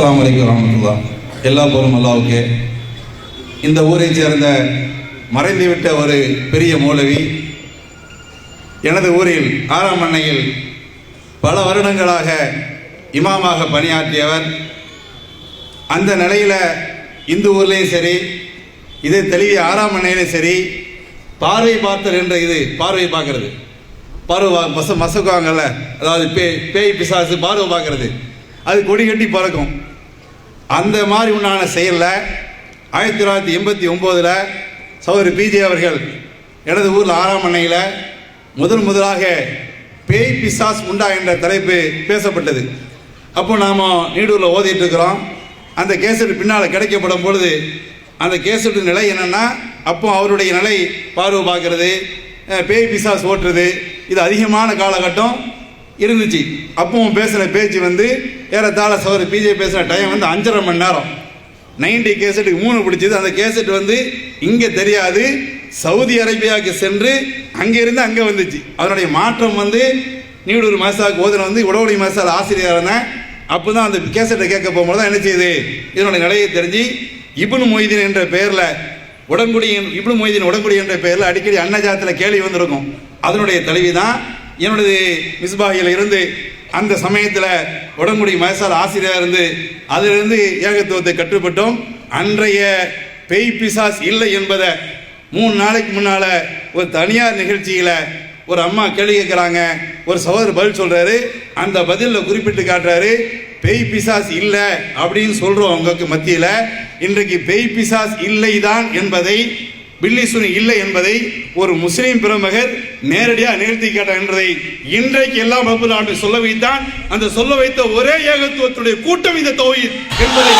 அஸ்லாம் வலைக்கம் வரமத்துல்லா எல்லா போரும் அல்லாவுக்கு இந்த ஊரைச் சேர்ந்த மறைந்துவிட்ட ஒரு பெரிய மூலவி எனது ஊரில் ஆறாம் அன்னையில் பல வருடங்களாக இமாமாக பணியாற்றியவர். அந்த நிலையில் இந்த ஊர்லேயும் சரி இதை தெளிவி ஆறாம் அன்னையிலும் சரி பார்வை பார்த்தல் என்ற இது பார்வை பார்க்கறது. பார்வை மச மசக்குவாங்கல்ல அதாவது பே பேய் பிசாசு பார்வை பார்க்கறது. அது கொடி கட்டி பறக்கும். அந்த மாதிரி உண்டான செயலில் ஆயிரத்தி தொள்ளாயிரத்தி எண்பத்தி ஒம்போதில் சகோதரி பிஜே அவர்கள் எனது ஊரில் ஆறாம் அன்னையில் முதன் முதலாக பேய் பிசாஸ் உண்டா என்ற தலைப்பு பேசப்பட்டது. அப்போ நாம் நீடூரில் ஓதிட்டு இருக்கிறோம். அந்த கேசட் பின்னால் கிடைக்கப்படும் பொழுது அந்த கேசட்டு நிலை என்னென்னா அப்போ அவருடைய நிலை பார்வை பார்க்கறது பேய் பிசாஸ் ஓட்டுறது. இது அதிகமான காலகட்டம். இருந்துச்சு. அப்பவும் பேசின பேச்சு வந்து ஏறத்தாழ சவர் பிஜே பேசின டைம் வந்து அஞ்சரை மணி நேரம். நைன்டி கேசட்டுக்கு மூணு பிடிச்சது. அந்த கேசட் வந்து இங்கே தெரியாது. சவுதி அரேபியாவுக்கு சென்று அங்கேருந்து அங்கே வந்துச்சு. அதனுடைய மாற்றம் வந்து நீடூர் மாசாவுக்கு ஓதுன வந்து உடவுடி மாசால் ஆசிரியர் இருந்தேன் அப்போ தான் அந்த கேசட்டை கேட்க போகும்போது தான் என்ன செய்யுது இதனுடைய நிலையை தெரிஞ்சு இபுன் மொய்தீன் என்ற பெயரில் உடன்குடி இப்னு மொய்தீன் உடன்குடி என்ற பெயரில் அடிக்கடி அன்னஜாத்தில் கேள்வி வந்திருக்கும். அதனுடைய தலைவி தான் என்னுடைய மிஸ்பாகியில் இருந்து அந்த சமயத்தில் உடம்புடைய மயசால் ஆசிரியராக இருந்து அதிலிருந்து ஏகத்துவத்தை கற்றுப்பட்டோம். அன்றைய பேய் பிசாஸ் இல்லை என்பதை மூணு நாளைக்கு முன்னால் ஒரு தனியார் நிகழ்ச்சியில் ஒரு அம்மா கேள்வி கேட்குறாங்க. ஒரு சகோதரர் பதில் சொல்கிறாரு அந்த பதிலில் குறிப்பிட்டு காட்டுறாரு. பேய் பிசாஸ் இல்லை அப்படின்னு சொல்கிறோம் உங்களுக்கு மத்தியில். இன்றைக்கு பேய் பிசாஸ் இல்லை தான் என்பதை பில்லி சுனி இல்லை என்பதை ஒரு முஸ்லீம் பிரமுகர் நேரடியாக நிகழ்த்தி கேட்டார் என்றதை இன்றைக்கு எல்லாம் அபுல் ஆண்டு சொல்ல வைத்தான். அந்த சொல்ல வைத்த ஒரே ஏகத்துவத்துடைய கூட்டம் இந்த தொகுதி என்பதை